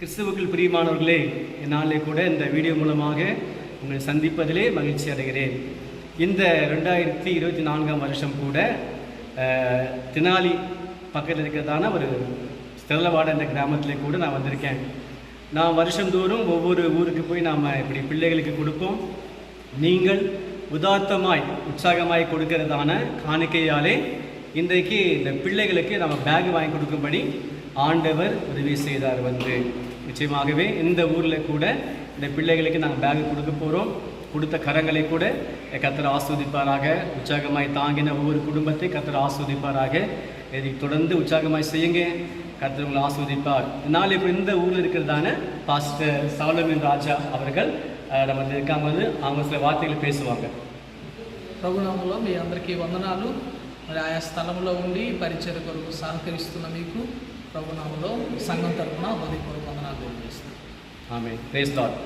கிறிஸ்துவுக்குள் பிரியமானவர்களே என்னாலே கூட இந்த வீடியோ மூலமாக உங்களை சந்திப்பதிலே மகிழ்ச்சி அடைகிறேன். இந்த ரெண்டாயிரத்தி இருபத்தி நான்காம் வருஷம் கூட தினாலி பக்கத்தில் இருக்கிறதான ஒரு ஸ்டெல்லவாட என்ற கிராமத்திலே கூட நான் வந்திருக்கேன். நான் வருஷந்தோறும் ஒவ்வொரு ஊருக்கு போய் நாம் இப்படி பிள்ளைகளுக்கு கொடுப்போம். நீங்கள் உதார்த்தமாய் உற்சாகமாய் கொடுக்கிறதான காணிக்கையாலே இன்றைக்கு இந்த பிள்ளைகளுக்கு நம்ம பேக் வாங்கி கொடுக்கும்படி ஆண்டவர் உதவி செய்தார் வந்து. நிச்சயமாகவே இந்த ஊரில் கூட இந்த பிள்ளைகளுக்கு நாங்கள் பேக் கொடுக்க போகிறோம் கொடுத்த கரங்களை கூட கத்தர் ஆஸ்வதிப்பாராக உற்சாகமாய் தாங்கின ஒவ்வொரு குடும்பத்தை கத்தர் ஆஸ்வதிப்பாராக இதை தொடர்ந்து உற்சாகமாய் செய்யுங்க கர்த்தர் உங்களை ஆஸ்வதிப்பார் நாளை இப்போ இந்த ஊரில் இருக்கிறதான பாஸ்டர் சாலமின் ராஜா அவர்கள் அஹ், நம்ம வந்து இருக்காங்க வந்து அவங்க சில வார்த்தைகள் பேசுவாங்க ప్రభునామంలో మీ అందరికీ వందనాలు మరి ఆయా స్థలంలో ఉండి పరిచయ కొరకు సహకరిస్తున్న మీకు ప్రభునామంలో సంఘం తరఫున హృదయపూర్వక వందనాలు తెలియజేస్తున్నాను ఆమె ప్రేస్ లాడ్